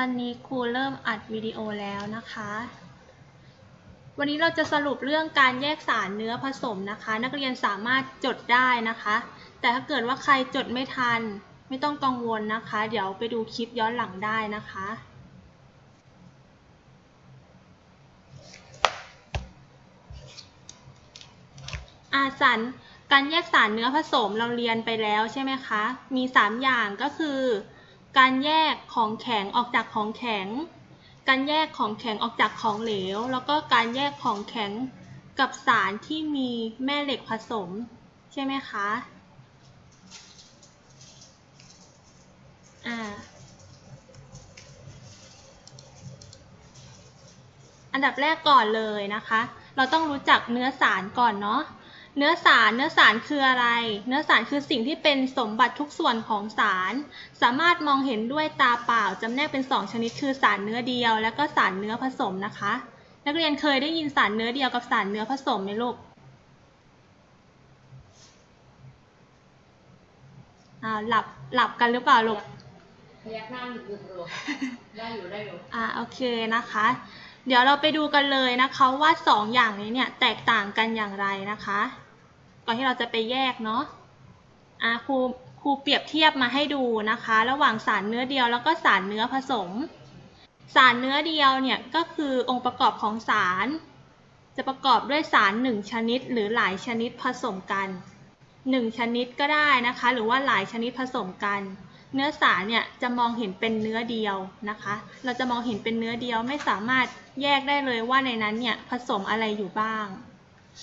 ตอนนี้ครูเริ่มอัดวิดีโอแล้วนะคะ วันนี้เราจะสรุปเรื่องการแยกสารเนื้อผสมนะคะ นักเรียนสามารถจดได้นะคะ แต่ถ้าเกิดว่าใครจดไม่ทัน ไม่ต้องกังวลนะคะ เดี๋ยวไปดูคลิปย้อนหลังได้นะคะ อาสารการแยกสารเนื้อผสมเราเรียนไปแล้วใช่ไหมคะ มี 3 อย่างก็คือ การแยกของแข็งออกจากของแข็ง การแยกของแข็งออกจากของเหลว แล้วก็การแยกของแข็งกับสารที่มีแม่เหล็กผสม ใช่ไหมคะอ่าอันดับแรกก่อนเลยนะคะ เราต้องรู้จักเนื้อสารก่อนเนาะ เนื้อสารเนื้อสารคืออะไร เนื้อสารคือสิ่งที่เป็นสมบัติทุกส่วนของสาร สามารถมองเห็นด้วยตาเปล่าจำแนกเป็น 2 ชนิด คือสารเนื้อเดียว และก็สารเนื้อผสมนะคะ นักเรียนเคยได้ยินสารเนื้อเดียวกับสารเนื้อผสมไหมลูกอ่าหลับหลับกันหรือเปล่าลูกพยักหน้าอยู่อยู่อยู่ได้อยู่ได้อยู่อ่าโอเคนะคะ เดี๋ยวเราไปดูกันเลยนะคะว่าสองอย่างนี้เนี่ยแตกต่างกันอย่างไรนะคะ ก่อนที่เราจะไปแยกเนาะอ่าครูครูเปรียบเทียบมาให้ดูนะคะ ระหว่างสารเนื้อเดียวแล้วก็สารเนื้อผสม สารเนื้อเดียวเนี่ยก็คือองค์ประกอบของสาร จะประกอบด้วยสารหนึ่งชนิด หรือหลายชนิดผสมกันหนึ่งชนิดก็ได้นะคะ หรือว่าหลายชนิดผสมกัน เนื้อสารเนี่ยจะมองเห็นเป็นเนื้อเดียวนะคะ เราจะมองเห็นเป็นเนื้อเดียวไม่สามารถแยกได้เลยว่าในนั้นเนี่ยผสมอะไรอยู่บ้าง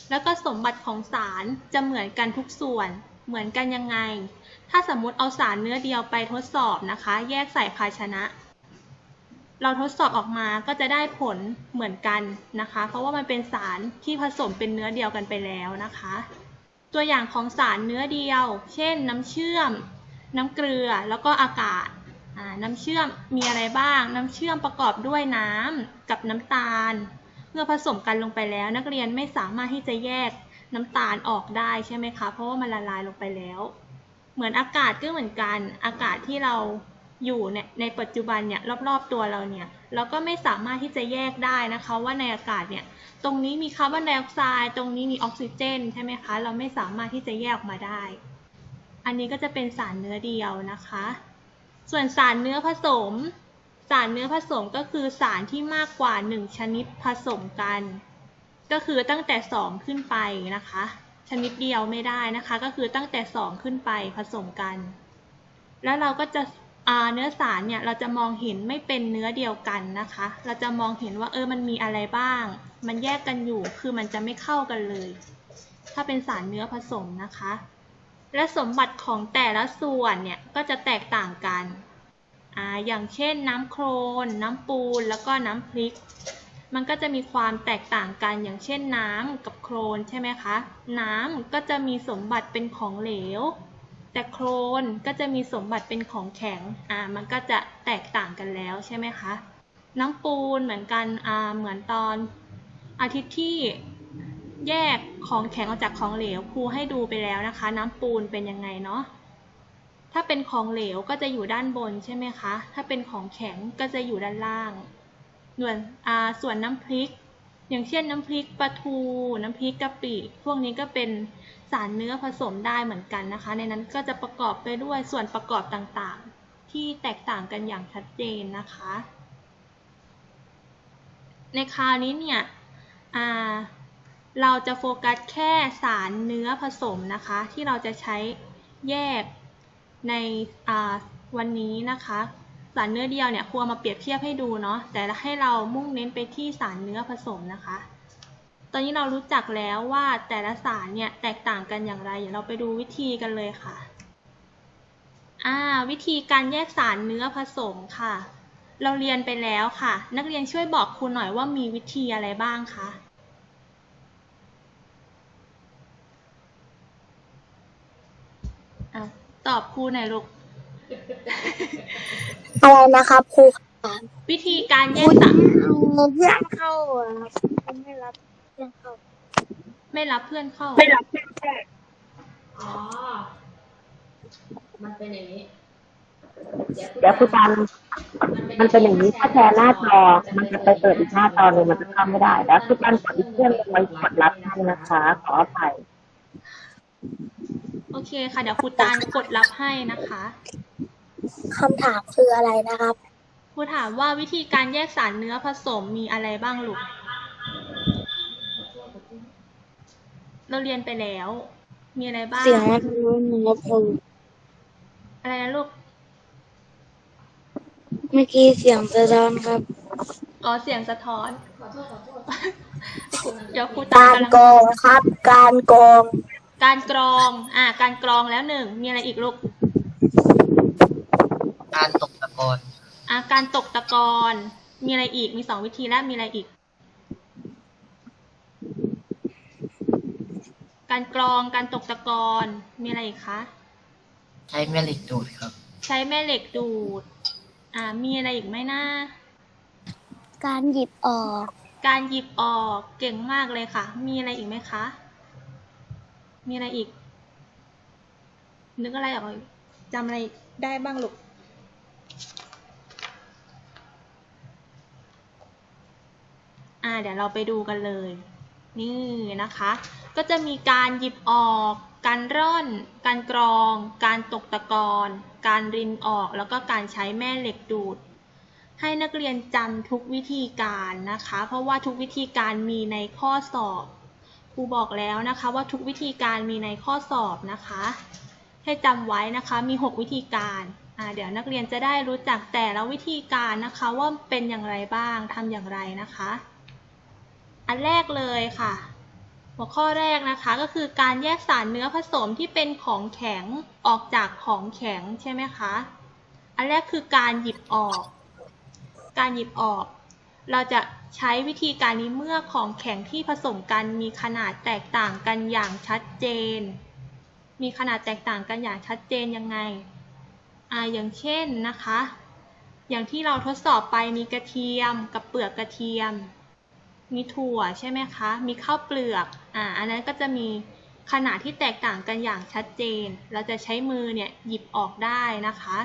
แล้วก็สมบัติของสารจะเหมือนกันทุกส่วน เหมือนกันยังไง ถ้าสมมุติเอาสารเนื้อเดียวไปทดสอบนะคะ แยกใส่ภาชนะ เราทดสอบออกมาก็จะได้ผลเหมือนกันนะคะ เพราะว่ามันเป็นสารที่ผสมเป็นเนื้อเดียวกันไปแล้วนะคะ ตัวอย่างของสารเนื้อเดียว เช่น น้ำเชื่อม น้ำเกลือ แล้วก็อากาศน้ำเชื่อมมีอะไรบ้าง น้ำเชื่อมประกอบด้วยน้ำกับน้ำตาล มื่อผสมกันลงไปแล้วนักเรียนไม่สามารถที่จะแยกน้ำตาลออกได้ใช่ไหมคะเพราะว่ามันละลายลงไปแล้ว เหมือนอากาศก็เหมือนกัน อากาศที่เราอยู่เนี่ยในปัจจุบันเนี่ยรอบๆตัวเราเนี่ยเราก็ไม่สามารถที่จะแยกได้นะคะว่าในอากาศเนี่ยตรงนี้มีคาร์บอนไดออกไซด์ตรงนี้มีออกซิเจนใช่ไหมคะเราไม่สามารถที่จะแยกออกมาได้ อันนี้ก็จะเป็นสารเนื้อเดียวนะคะ ส่วนสารเนื้อผสม สารเนื้อผสมก็คือสารที่มากกว่า 1 ชนิดผสมกัน ก็คือตั้งแต่ 2 ขึ้นไปนะคะ ชนิดเดียวไม่ได้นะคะ ก็คือตั้งแต่ 2 ขึ้นไปผสมกัน แล้วเราก็จะเนื้อสารเนี่ยเราจะมองเห็นไม่เป็นเนื้อเดียวกันนะคะ เราจะมองเห็นว่าเออมันมีอะไรบ้าง มันแยกกันอยู่คือมันจะไม่เข้ากันเลย ถ้าเป็นสารเนื้อผสมนะคะ และสมบัติของแต่ละส่วนเนี่ยก็จะแตกต่างกัน ออย่างเช่นน้ำโครน น้ำปูน แล้วก็น้ำพริก มันก็จะมีความแตกต่างกัน อย่างเช่นน้ำกับโครนใช่ไหมคะ น้ำก็จะมีสมบัติเป็นของเหลว แต่โครนก็จะมีสมบัติเป็นของแข็ง อ่า มันก็จะแตกต่างกันแล้วใช่ไหมคะ น้ำปูนเหมือนกัน อ่า เหมือนตอนอาทิตย์ที่แยกของแข็งออกจากของเหลวครูให้ดูไปแล้วนะคะ น้ำปูนเป็นยังไงเนาะ ถ้าเป็นของเหลวก็จะอยู่ด้านบนใช่ไหมคะ ถ้าเป็นของแข็งก็จะอยู่ด้านล่างส่วนส่วนน้ำพริก อย่างเช่นน้ำพริกปลาทู น้ำพริกกะปิ พวกนี้ก็เป็นสารเนื้อผสมได้เหมือนกันนะคะ ในนั้นก็จะประกอบไปด้วยส่วนประกอบต่างๆ ที่แตกต่างกันอย่างชัดเจนนะคะ ในคราวนี้เนี่ยเราจะโฟกัสแค่สารเนื้อผสมนะคะ ที่เราจะใช้แยก ในวันนี้นะคะ สารเนื้อเดียวเนี่ยครูเอามาเปรียบเทียบให้ดูเนาะแต่ให้เรามุ่งเน้นไปที่สารเนื้อผสมนะคะ ตอนนี้เรารู้จักแล้วว่าแต่ละสารเนี่ยแตกต่างกันอย่างไร เดี๋ยวเราไปดูวิธีกันเลยค่ะอ่าวิธีการแยกสารเนื้อผสมค่ะ เราเรียนไปแล้วค่ะ นักเรียนช่วยบอกครูหน่อยว่ามีวิธีอะไรบ้างคะอะ ตอบครูหน่อยลูก อะไรนะครับครูค่ะวิธีการแยกสารเอาเพื่อนเข้าอะครับไม่รับเพื่อนเข้าไม่รับเพื่อนเข้า ไม่รับเพื่อนเข้าอ๋อ มันเป็นอย่างนี้ เดี๋ยวเดี๋ยวครูตันมันเป็นอย่างนี้ถ้าแชร์หน้าจอ มันจะไปเปิดอีกหน้าจอหนึ่งมันจะเข้าไม่ได้ แล้วคือการกดอีกเครื่องหนึ่งมันกดรับให้นะคะ ขออภัย โอเคค่ะ เดี๋ยวครูตาลกดรับให้นะคะคำถามคืออะไรนะครับ ครูถามว่าวิธีการแยกสารเนื้อผสมมีอะไรบ้างลูก เราเรียนไปแล้ว มีอะไรบ้าง เสียงมันรู้หนึ่งครับครูอะไรนะลูก เมื่อกี้เสียงสะท้อนครับ อ๋อ เสียงสะท้อนขอโทษขอโทษเดี๋ยวครูตาลการกำลังโกงครับ การโกง การกรอง อ่า การกรองแล้วหนึ่ง มีอะไรอีกลูก การตกตะกอนอ่าการตกตะกอนมีอะไรอีก มีสองวิธีแล้วมีอะไรอีก การกรอง การตกตะกอนมีอะไรอีกคะ ใช้แม่เหล็กดูดครับ ใช้แม่เหล็กดูด อ่า มีอะไรอีกไหมนะการหยิบออก การหยิบออก เก่งมากเลยค่ะ มีอะไรอีกไหมคะ มีอะไรอีก นึกอะไรออกอีกจำอะไรได้บ้างลูกอ่าเดี๋ยวเราไปดูกันเลย นี่นะคะ ก็จะมีการหยิบออก การร่อน การกรอง การตกตะกอนการรินออก แล้วก็การใช้แม่เหล็กดูด ให้นักเรียนจำทุกวิธีการนะคะ เพราะว่าทุกวิธีการมีในข้อสอบ ครูบอกแล้วนะคะว่าทุกวิธีการมีในข้อสอบนะคะ ให้จำไว้นะคะมี 6 วิธีการเดี๋ยวนักเรียนจะได้รู้จักแต่ละวิธีการนะคะว่าเป็นอย่างไรบ้างทำอย่างไรนะคะ อันแรกเลยค่ะ หัวข้อแรกนะคะก็คือการแยกสารเนื้อผสมที่เป็นของแข็งออกจากของแข็งใช่ไหมคะ อันแรกคือการหยิบออก การหยิบออก เราจะใช้วิธีการนี้เมื่อของแข็งที่ผสมกันมีขนาดแตกต่างกันอย่างชัดเจน มีขนาดแตกต่างกันอย่างชัดเจนยังไงอ่าอย่างเช่นนะคะ อย่างที่เราทดสอบไปมีกระเทียมกับเปลือกกระเทียม มีถั่วใช่ไหมคะ มีข้าวเปลือก อ่า อันนั้นก็จะมีขนาดที่แตกต่างกันอย่างชัดเจน เราจะใช้มือเนี่ยหยิบออกได้นะคะ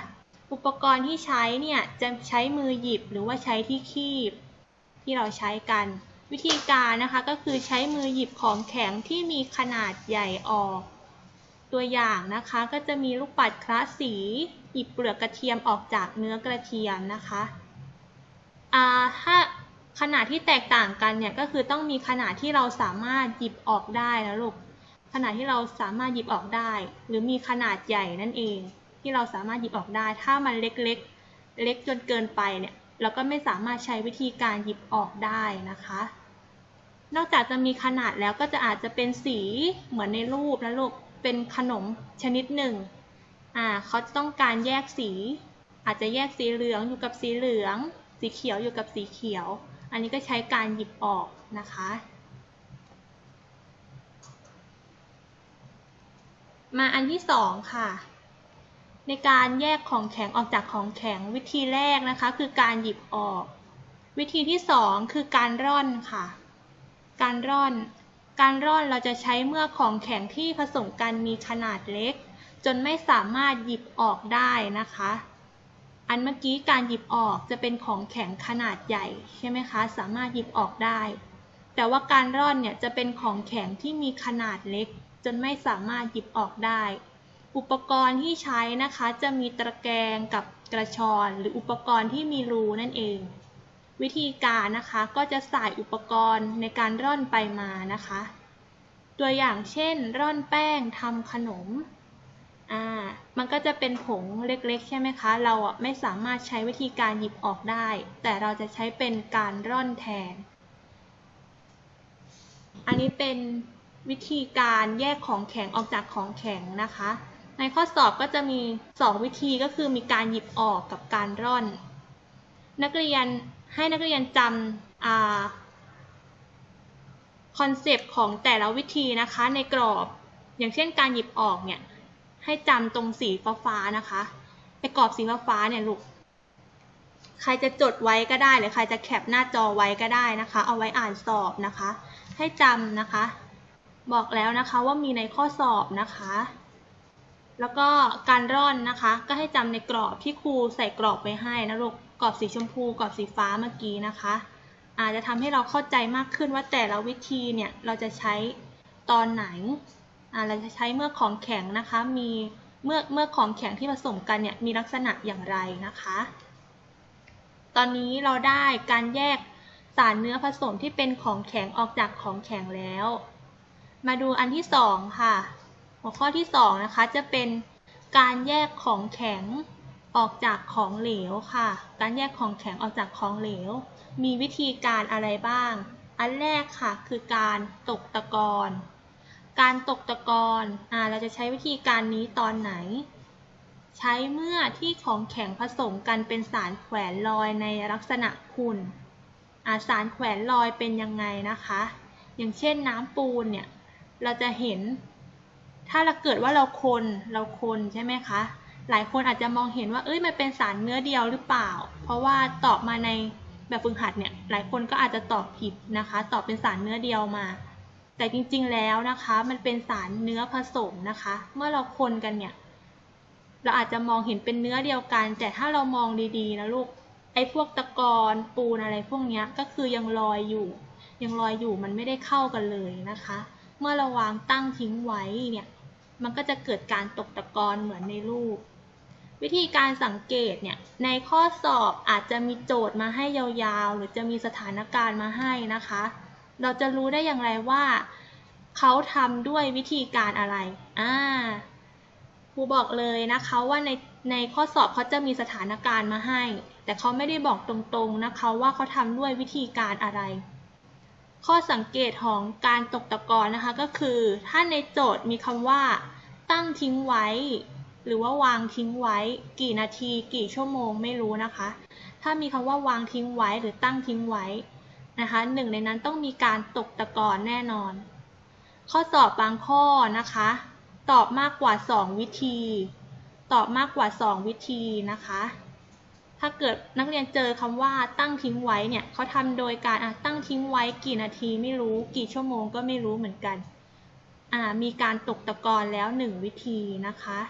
อุปกรณ์ที่ใช้เนี่ยจะใช้มือหยิบหรือว่าใช้ที่คีบ ที่เราใช้กัน วิธีการนะคะก็คือใช้มือหยิบของแข็งที่มีขนาดใหญ่ออก ตัวอย่างนะคะก็จะมีลูกปัดคละสีหยิบเปลือกกระเทียมออกจากเนื้อกระเทียมนะคะถ้าขนาดที่แตกต่างกันเนี่ยก็คือต้องมีขนาดที่เราสามารถหยิบออกได้นะลูกขนาดที่เราสามารถหยิบออกได้ หรือมีขนาดใหญ่นั่นเอง ที่เราสามารถหยิบออกได้ ถ้ามันเล็กๆเล็กจนเกินไปเนี่ย เราก็ไม่สามารถใช้วิธีการหยิบออกได้นะคะ นอกจากจะมีขนาดแล้วก็จะอาจจะเป็นสีเหมือนในรูปนะลูก เป็นขนมชนิดหนึ่ง อ่าเขาจะต้องการแยกสี อาจจะแยกสีเหลืองอยู่กับสีเหลือง สีเขียวอยู่กับสีเขียว อันนี้ก็ใช้การหยิบออกนะคะมาอันที่สองค่ะ ในการแยกของแข็งออกจากของแข็งวิธีแรกนะคะ คือการหยิบออก วิธีที่สองคือการร่อนค่ะ การร่อน การร่อนเราจะใช้เมื่อของแข็งที่ผสมกันมีขนาดเล็ก จนไม่สามารถหยิบออกได้นะคะ อันเมื่อกี้การหยิบออกจะเป็นของแข็งขนาดใหญ่ใช่ไหมคะสามารถหยิบออกได้ แต่ว่าการร่อนเนี่ยจะเป็นของแข็งที่มีขนาดเล็ก จนไม่สามารถหยิบออกได้ อุปกรณ์ที่ใช้นะคะจะมีตะแกรงกับกระชอนหรืออุปกรณ์ที่มีรูนั่นเอง วิธีการนะคะก็จะใส่อุปกรณ์ในการร่อนไปมานะคะ ตัวอย่างเช่น ร่อนแป้งทำขนมอ่ามันก็จะเป็นผงเล็กๆ ใช่ไหมคะ เราไม่สามารถใช้วิธีการหยิบออกได้ แต่เราจะใช้เป็นการร่อนแทน อันนี้เป็นวิธีการแยกของแข็งออกจากของแข็งนะคะ ในข้อสอบก็จะมี 2 วิธีก็คือมีการหยิบออกกับการร่อน นักเรียนให้นักเรียนจำอ่าคอนเซปต์ของแต่ละวิธีนะคะในกรอบ อย่างเช่นการหยิบออกเนี่ยให้จำตรงสีฟ้าๆนะคะไอ้กรอบสีฟ้าเนี่ยลูกใครจะจดไว้ก็ได้หรือใครจะแคปหน้าจอไว้ก็ได้นะคะ เอาไว้อ่านสอบนะคะ ให้จำนะคะ บอกแล้วนะคะว่ามีในข้อสอบนะคะ แล้วก็การร่อนนะคะ ก็ให้จำในกรอบที่ครูใส่กรอบไว้ให้นะลูกกรอบสีชมพูกรอบสีฟ้าเมื่อกี้นะคะ อาจจะทำให้เราเข้าใจมากขึ้นว่าแต่ละวิธีเนี่ยเราจะใช้ตอนไหนเราจะใช้เมื่อของแข็งนะคะ มีเมื่อเมื่อของแข็งที่ผสมกันเนี่ยมีลักษณะอย่างไรนะคะ ตอนนี้เราได้การแยกสารเนื้อผสมที่เป็นของแข็งออกจากของแข็งแล้ว มาดูอันที่สองค่ะ หัวข้อที่สองนะคะจะเป็นการแยกของแข็งออกจากของเหลวค่ะ การแยกของแข็งออกจากของเหลว มีวิธีการอะไรบ้าง อันแรกค่ะคือการตกตะกอนการตกตะกอนอ่าเราจะใช้วิธีการนี้ตอนไหน ใช้เมื่อที่ของแข็งผสมกันเป็นสารแขวนลอยในลักษณะขุ่นอ่าสารแขวนลอยเป็นยังไงนะคะ อย่างเช่นน้ำปูนเนี่ย เราจะเห็น ถ้าเราเกิดว่าเราคนเราคนใช่ไหมคะ หลายคนอาจจะมองเห็นว่าเอ้ยมันเป็นสารเนื้อเดียวหรือเปล่า เพราะว่าตอบมาในแบบฝึกหัดเนี่ยหลายคนก็อาจจะตอบผิดนะคะ ตอบเป็นสารเนื้อเดียวมา แต่จริงๆแล้วนะคะ มันเป็นสารเนื้อผสมนะคะ เมื่อเราคนกันเนี่ยเราอาจจะมองเห็นเป็นเนื้อเดียวกัน แต่ถ้าเรามองดีๆนะลูกไอ้พวกตะกอนปูนอะไรพวกนี้ก็คือยังลอยอยู่ ยังลอยอยู่มันไม่ได้เข้ากันเลยนะคะ เมื่อเราวางตั้งทิ้งไว้เนี่ย มันก็จะเกิดการตกตะกอนเหมือนในรูป วิธีการสังเกตเนี่ย ในข้อสอบอาจจะมีโจทย์มาให้ยาวๆ หรือจะมีสถานการณ์มาให้นะคะ เราจะรู้ได้อย่างไรว่าเขาทำด้วยวิธีการอะไร อ่าครูบอกเลยนะคะว่าในในข้อสอบเขาจะมีสถานการณ์มาให้ แต่เขาไม่ได้บอกตรงๆนะคะว่าเขาทำด้วยวิธีการอะไร ข้อสังเกตของการตกตะกอนนะคะก็คือ ถ้าในโจทย์มีคำว่า ตั้งทิ้งไว้ หรือว่าวางทิ้งไว้ กี่นาที กี่ชั่วโมงไม่รู้นะคะ ถ้ามีคำว่าวางทิ้งไว้หรือตั้งทิ้งไว้นะคะหนึ่งในนั้นต้องมีการตกตะกอนแน่นอน ข้อสอบบางข้อนะคะ ตอบมากกว่า 2 วิธี ตอบมากกว่า 2 วิธีนะคะ ถ้าเกิดนักเรียนเจอคำว่าตั้งทิ้งไว้เนี่ยเขาทำโดยการตั้งทิ้งไว้กี่นาทีไม่รู้ กี่ชั่วโมงก็ไม่รู้เหมือนกัน มีการตกตะกอนแล้ว 1 วิธีนะคะ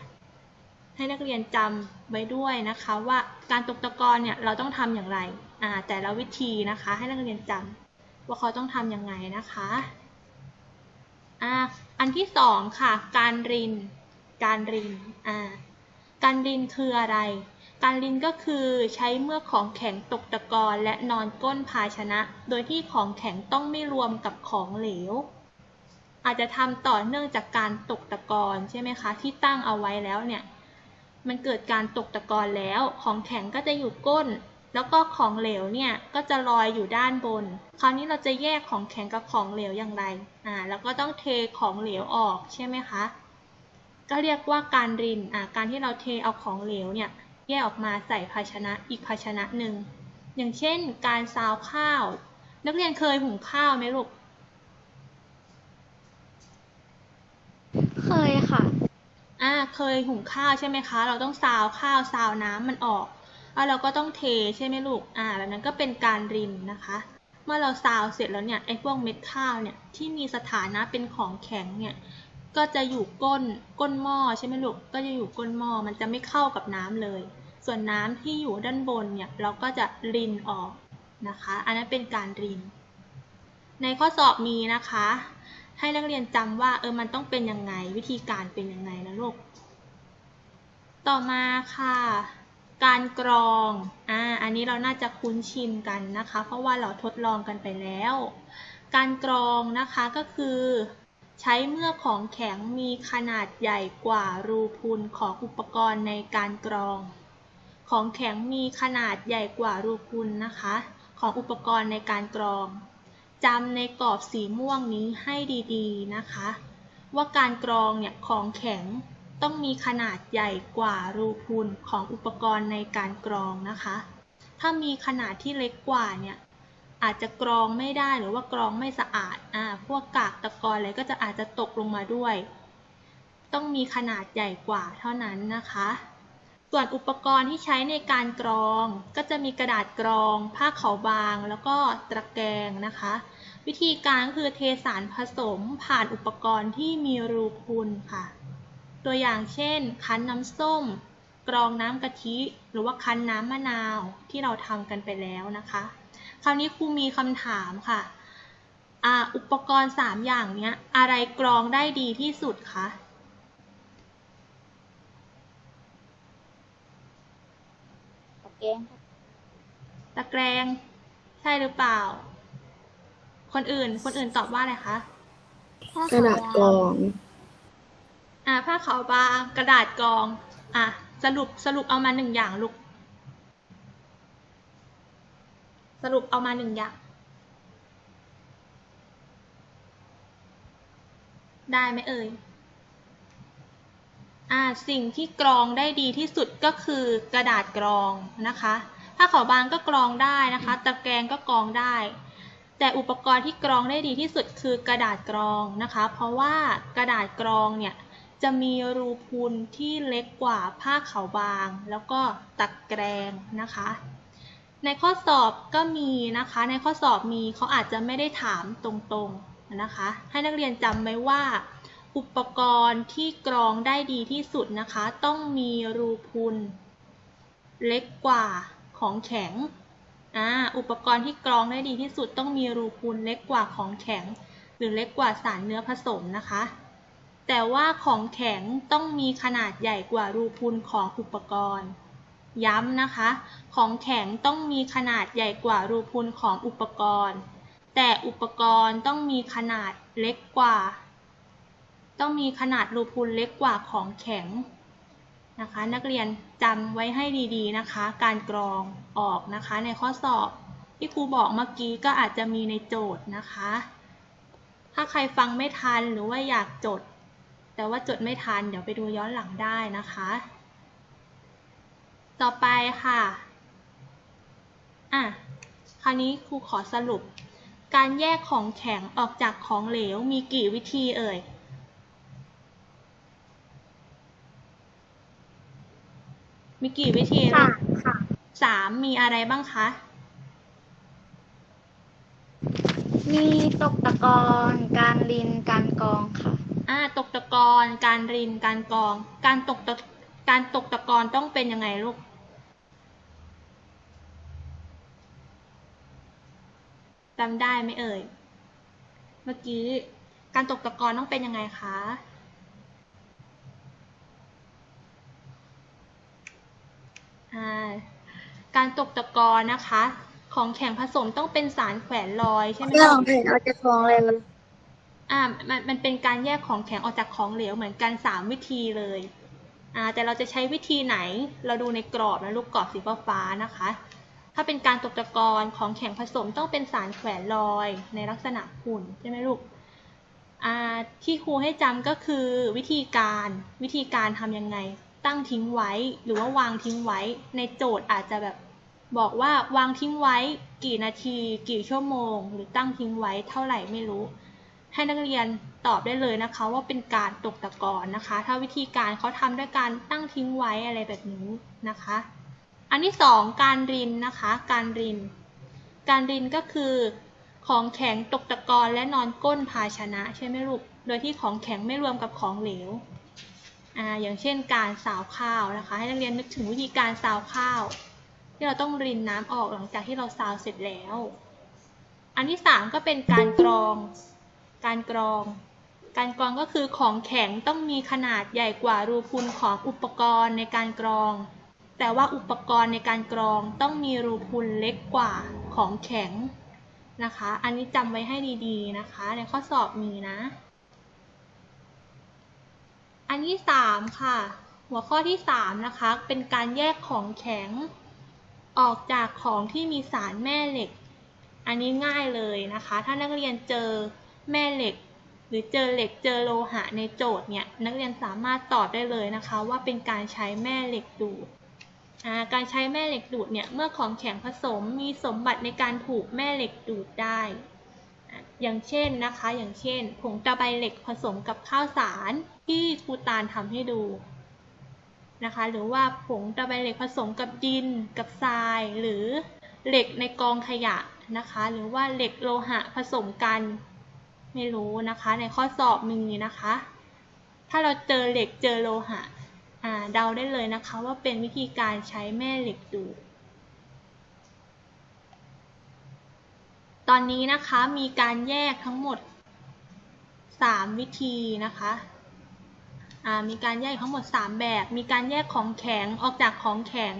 ให้นักเรียนจำไว้ด้วยนะคะว่าการตกตะกอนเนี่ยเราต้องทำอย่างไรแต่ละวิธีนะคะให้นักเรียนจำว่าเขาต้องทำยังไงนะคะอันที่สองค่ะ การริน การรินการรินคืออะไร การรินก็คือใช้เมื่อของแข็งตกตะกอนและนอนก้นภาชนะ โดยที่ของแข็งต้องไม่รวมกับของเหลว อาจจะทำต่อเนื่องจากการตกตะกอนใช่ไหมคะ ที่ตั้งเอาไว้แล้วเนี่ย มันเกิดการตกตะกอนแล้ว ของแข็งก็จะอยู่ก้น แล้วก็ของเหลวเนี่ยก็จะลอยอยู่ด้านบน คราวนี้เราจะแยกของแข็งกับของเหลวอย่างไร อ่า แล้วก็ต้องเทของเหลวออกใช่ไหมคะ ก็เรียกว่าการริน อ่า การที่เราเทเอาของเหลวเนี่ย แยกออกมาใส่ภาชนะอีกภาชนะหนึ่ง อย่างเช่น การซาวข้าว นักเรียนเคยหุงข้าวไหมลูก เคยค่ะ อ่า เคยหุงข้าวใช่ไหมคะ เราต้องซาวข้าวซาวน้ำมันออกแล้วเราก็ต้องเทใช่ไหมลูก อ่า แบบนั้นก็เป็นการรินนะคะ เมื่อเราซาวเสร็จแล้วเนี่ย ไอ้พวกเม็ดข้าวเนี่ยที่มีสถานะเป็นของแข็งเนี่ยก็จะอยู่ก้นก้นหม้อใช่ไหมลูก ก็จะอยู่ก้นหม้อมันจะไม่เข้ากับน้ำเลย ส่วนน้ำที่อยู่ด้านบนเนี่ยเราก็จะรินออกนะคะ อันนั้นเป็นการริน ในข้อสอบมีนะคะ ให้นักเรียนจำว่าเออมันต้องเป็นยังไงวิธีการเป็นยังไงนะลูก ต่อมาค่ะ การกรอง อ่า อันนี้เราน่าจะคุ้นชินกันนะคะ เพราะว่าเราทดลองกันไปแล้ว การกรองนะคะก็คือใช้เมื่อของแข็งมีขนาดใหญ่กว่ารูพุนของอุปกรณ์ในการกรอง ของแข็งมีขนาดใหญ่กว่ารูพุนนะคะ ของอุปกรณ์ในการกรองจำในกรอบสีม่วงนี้ให้ดีๆนะคะ ว่าการกรองเนี่ยของแข็งต้องมีขนาดใหญ่กว่ารูพุนของอุปกรณ์ในการกรองนะคะ ถ้ามีขนาดที่เล็กกว่าเนี่ยอาจจะกรองไม่ได้หรือว่ากรองไม่สะอาด อ่า พวกกากตะกอนอะไรก็จะอาจจะตกลงมาด้วย ต้องมีขนาดใหญ่กว่าเท่านั้นนะคะ ส่วนอุปกรณ์ที่ใช้ในการกรอง ก็จะมีกระดาษกรอง ผ้าขาวบาง แล้วก็ตะแกรงนะคะ วิธีการคือเทสารผสมผ่านอุปกรณ์ที่มีรูพุนค่ะ ตัวอย่างเช่น คั้นน้ำส้ม กรองน้ำกะทิ หรือว่าคั้นน้ำมะนาวที่เราทำกันไปแล้วนะคะ คราวนี้ครูมีคำถามค่ะอ,อุปกรณ์ 3 อย่างเนี้ยอะไรกรองได้ดีที่สุดคะ ตะ แกรงครับตะแกรงใช่หรือเปล่า คนอื่น คนอื่นตอบว่าอะไรคะกระดาษกรองอ่า ผ้าขาวบางกระดาษกรอง อะ สรุปสรุปเอามาหนึ่งอย่างลูก สรุปเอามาหนึ่งอย่าง ได้ไหมเอ่ย อ่าสิ่งที่กรองได้ดีที่สุดก็คือกระดาษกรองนะคะผ้าขาวบางก็กรองได้นะคะ ตะแกรงก็กรองได้ แต่อุปกรณ์ที่กรองได้ดีที่สุดคือกระดาษกรองนะคะ เพราะว่ากระดาษกรองเนี่ยจะมีรูพุนที่เล็กกว่าผ้าขาวบาง แล้วก็ตะแกรงนะคะ ในข้อสอบก็มีนะคะ ในข้อสอบมีเขาอาจจะไม่ได้ถามตรงๆนะคะ ให้นักเรียนจำไว้ว่า อุปกรณ์ที่กรองได้ดีที่สุดนะคะ ต้องมีรูพุนเล็กกว่าของแข็งอ่าอุปกรณ์ที่กรองได้ดีที่สุดต้องมีรูพุนเล็กกว่าของแข็ง หรือเล็กกว่าสารเนื้อผสมนะคะ แต่ว่าของแข็งต้องมีขนาดใหญ่กว่ารูพุนของอุปกรณ์ ย้ำนะคะ ของแข็งต้องมีขนาดใหญ่กว่ารูพุนของอุปกรณ์ แต่อุปกรณ์ต้องมีขนาดเล็กกว่า ต้องมีขนาดรูพุนเล็กกว่าของแข็งนะคะ นักเรียนจำไว้ให้ดีๆนะคะ การกรองออกนะคะในข้อสอบที่ครูบอกเมื่อกี้ก็อาจจะมีในโจทย์นะคะ ถ้าใครฟังไม่ทันหรือว่าอยากจด แต่ว่าจดไม่ทันเดี๋ยวไปดูย้อนหลังได้นะคะ ต่อไปค่ะอะคราวนี้ครูขอสรุป การแยกของแข็งออกจากของเหลวมีกี่วิธีเอ่ย มีกี่วิธีสาลูกมค่ะสามมีอะไรบ้างคะ มีตกตะกอนการลินการกรองค่ะ อ่า ตกตะกอนการรินการกรอง การตกตะการตกตะกอนต้องเป็นยังไงลูก จำได้ไหมเอ่ย เมื่อกี้ การตกตะกอนต้องเป็นยังไงคะ อ่า การตกตะกอนนะคะ ของแข็งผสมต้องเป็นสารแขวนลอยใช่ไหมเรื่องคะของแผ่นเอาจะกรองเลยเลยอ่ามันมันเป็นการแยกของแข็งออกจากของเหลวเหมือนกัน3วิธีเลยอ่าแต่เราจะใช้วิธีไหน เราดูในกรอบนะลูกกรอบสีฟ้าๆนะคะ ถ้าเป็นการตกตะกอนของแข็งผสมต้องเป็นสารแขวนลอยในลักษณะหุ่นใช่ไหมลูกอ่าที่ครูให้จำก็คือวิธีการวิธีการทำยังไง ตั้งทิ้งไว้ หรือว่าวางทิ้งไว้ ในโจทย์อาจจะแบบบอกว่าวางทิ้งไว้ กี่นาที กี่ชั่วโมง หรือตั้งทิ้งไว้เท่าไหร่ไม่รู้ ให้นักเรียนตอบได้เลยนะคะ ว่าเป็นการตกตะกอนนะคะ ถ้าวิธีการเขาทำด้วยการตั้งทิ้งไว้อะไรแบบนี้นะคะ อันที่สองการรินนะคะ การริน การรินก็คือของแข็งตกตะกอนและนอนก้นภาชนะใช่ไหมลูก โดยที่ของแข็งไม่รวมกับของเหลว อ่าอย่างเช่นการสาวข้าวนะคะ ให้นักเรียนนึกถึงวิธีการสาวข้าว ที่เราต้องรินน้ำออกหลังจากที่เราซาวเสร็จแล้ว อันที่สามก็เป็นการกรอง การกรอง การกรองก็คือของแข็งต้องมีขนาดใหญ่กว่ารูพุนของอุปกรณ์ในการกรอง แต่ว่าอุปกรณ์ในการกรองต้องมีรูพุนเล็กกว่าของแข็งนะคะ อันนี้จำไว้ให้ดีๆนะคะ ในข้อสอบมีนะ อันที่สามค่ะ หัวข้อที่สามนะคะ เป็นการแยกของแข็ง ออกจากของที่มีสารแม่เหล็ก อันนี้ง่ายเลยนะคะ ถ้านักเรียนเจอแม่เหล็ก หรือเจอเหล็กเจอโลหะในโจทย์เนี่ย นักเรียนสามารถตอบได้เลยนะคะ ว่าเป็นการใช้แม่เหล็กดูดการใช้แม่เหล็กดูดเนี่ย เมื่อของแข็งผสมมีสมบัติในการถูกแม่เหล็กดูดได้ อย่างเช่นนะคะ อย่างเช่น ผงตะไบเหล็กผสมกับข้าวสารที่ครูตาลทำให้ดูนะคะ หรือว่าผงตะไบเหล็กผสมกับดิน กับทราย หรือเหล็กในกองขยะนะคะ หรือว่าเหล็กโลหะผสมกัน ไม่รู้นะคะ ในข้อสอบมีนะคะ ถ้าเราเจอเหล็กเจอโลหะอ่าเดาได้เลยนะคะว่าเป็นวิธีการใช้แม่เหล็กดูด ตอนนี้นะคะมีการแยกทั้งหมด 3 วิธีนะคะมีการแยกทั้งหมด 3 แบบ มีการแยกของแข็งออกจากของแข็ง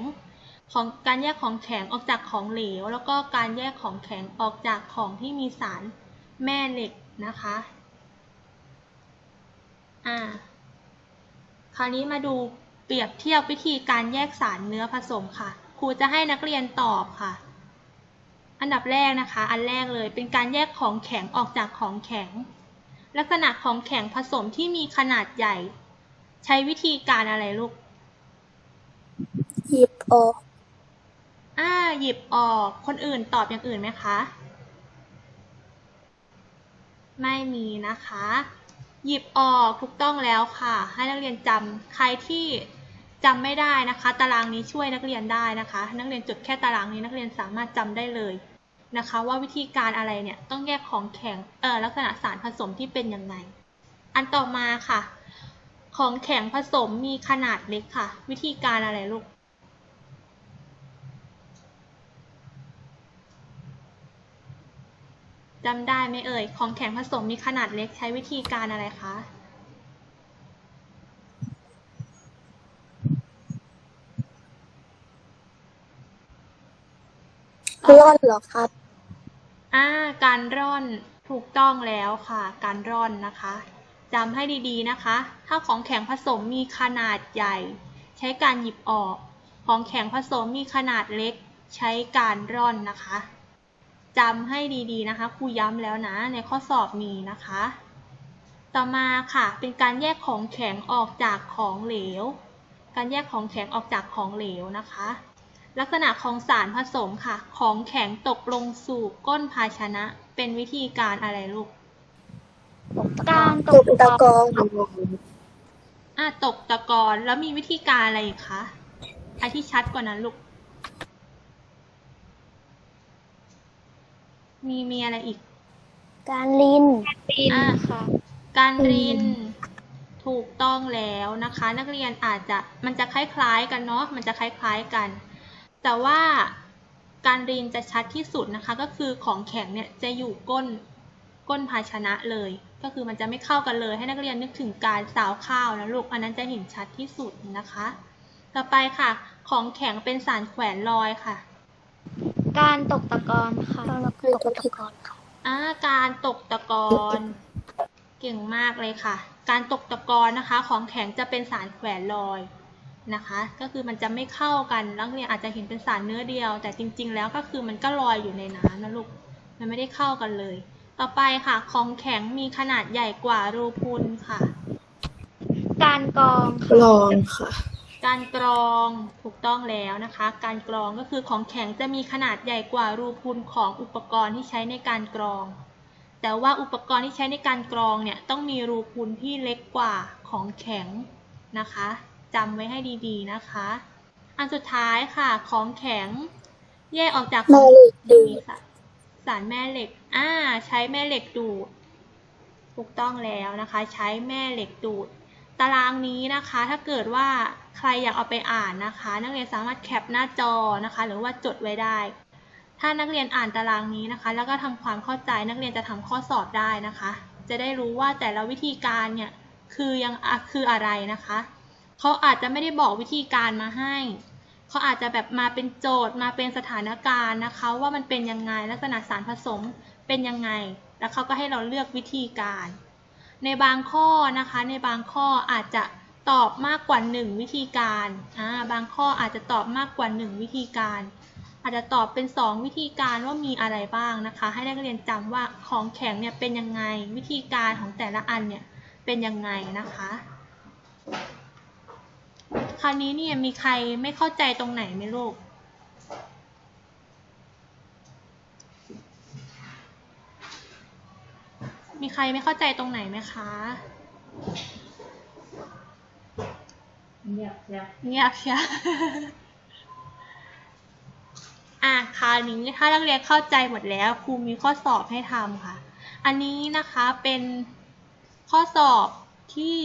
ของการแยกของแข็งออกจากของเหลว แล้วก็การแยกของแข็งออกจากของที่มีสารแม่เหล็กนะคะอ่าคราวนี้มาดูเปรียบเทียบวิธีการแยกสารเนื้อผสมค่ะ ครูจะให้นักเรียนตอบค่ะ อันดับแรกนะคะ อันแรกเลยเป็นการแยกของแข็งออกจากของแข็ง ลักษณะของแข็งผสมที่มีขนาดใหญ่ ใช้วิธีการอะไรลูก หยิบออก อ่า หยิบออก คนอื่นตอบอย่างอื่นไหมคะ ไม่มีนะคะ หยิบออกถูกต้องแล้วค่ะ ให้นักเรียนจำใครที่ จำไม่ได้นะคะ ตารางนี้ช่วยนักเรียนได้นะคะ นักเรียนจดแค่ตารางนี้นักเรียนสามารถจำได้เลยนะคะ ว่าวิธีการอะไรเนี่ยต้องแยกของแข็งเออลักษณะสารผสมที่เป็นยังไง อันต่อมาค่ะ ของแข็งผสมมีขนาดเล็กค่ะ วิธีการอะไรลูกจำได้ไหมเอ่ย ของแข็งผสมมีขนาดเล็กใช้วิธีการอะไรคะ ร่อนเหรอครับ อ่า การร่อนถูกต้องแล้วค่ะ การร่อนนะคะจำให้ดีๆนะคะ ถ้าของแข็งผสมมีขนาดใหญ่ ใช้การหยิบออก ของแข็งผสมมีขนาดเล็ก ใช้การร่อนนะคะจำให้ดีๆนะคะครูย้ำแล้วนะในข้อสอบมีนะคะ ต่อมาค่ะ เป็นการแยกของแข็งออกจากของเหลว การแยกของแข็งออกจากของเหลวนะคะ ลักษณะของสารผสมค่ะ ของแข็งตกลงสู่ก้นภาชนะ เป็นวิธีการอะไรลูก การตกตะกอนอะตกตะกอนแล้วมีวิธีการอะไรอีกคะอันที่ชัดกว่านั้นลูก มีมีอะไรอีก การลินลินอะค่ะ การรินถูกต้องแล้วนะคะ นักเรียนอาจจะมันจะคล้ายๆกันเนาะมันจะคล้ายๆกัน แต่ว่าการรินจะชัดที่สุดนะคะก็คือของแข็งเนี่ยจะอยู่ก้นก้นภาชนะเลย ก็คือมันจะไม่เข้ากันเลยให้นักเรียนนึกถึงการสาวข้าวนะลูกอันนั้นจะเห็นชัดที่สุดนะคะ ต่อไปค่ะ ของแข็งเป็นสารแขวนลอยค่ะ การตกตะกอนค่ะตกตะกอนค่ะอ่าการตกตะกอนเก่งมากเลยค่ะ การตกตะกอนนะคะ ของแข็งจะเป็นสารแขวนลอย นะคะ ก็คือมันจะไม่เข้ากันนักเรียนอาจจะเห็นเป็นสารเนื้อเดียว แต่จริง ๆ แล้วก็คือมันก็ลอยอยู่ในน้ำนะลูกมันไม่ได้เข้ากันเลย ต่อไปค่ะของแข็งมีขนาดใหญ่กว่ารูพุนค่ะ การกรองกลองค่ะ การกรองถูกต้องแล้วนะคะ การกรองก็คือของแข็งจะมีขนาดใหญ่กว่ารูพุนของอุปกรณ์ที่ใช้ในการกรอง แต่ว่าอุปกรณ์ที่ใช้ในการกรองเนี่ยต้องมีรูพุนที่เล็กกว่าของแข็งนะคะ จำไว้ให้ดีๆนะคะ อันสุดท้ายค่ะ ของแข็ง แยกออกจากของมีสารสารแม่เหล็ก อ่า ใช้แม่เหล็กดูด ถูกต้องแล้วนะคะ ใช้แม่เหล็กดูด ตารางนี้นะคะ ถ้าเกิดว่าใครอยากเอาไปอ่านนะคะ นักเรียนสามารถแคปหน้าจอนะคะ หรือว่าจดไว้ได้ ถ้านักเรียนอ่านตารางนี้นะคะ แล้วก็ทำความเข้าใจนักเรียนจะทำข้อสอบได้นะคะ จะได้รู้ว่าแต่ละวิธีการเนี่ยคือยังอะคืออะไรนะคะ เขาอาจจะไม่ได้บอกวิธีการมาให้ เขาอาจจะแบบมาเป็นโจทย์มาเป็นสถานการณ์นะคะ ว่ามันเป็นยังไงลักษณะสารผสมเป็นยังไง แล้วเขาก็ให้เราเลือกวิธีการ ในบางข้อนะคะ ในบางข้ออาจจะตอบมากกว่า 1 วิธีการอ่าบางข้ออาจจะตอบมากกว่า 1 วิธีการ อาจจะตอบเป็น 2 วิธีการว่ามีอะไรบ้างนะคะ ให้นักเรียนจำว่าของแข็งเนี่ยเป็นยังไง วิธีการของแต่ละอันเนี่ยเป็นยังไงนะคะ คราวนี้เนี่ยมีใครไม่เข้าใจตรงไหนไหมลูก มีใครไม่เข้าใจตรงไหนไหมคะเงียบเงียบเงียบเชียวอะคราวนี้ถ้านักเรียนเข้าใจหมดแล้วครูมีข้อสอบให้ทำค่ะ อันนี้นะคะเป็นข้อสอบที่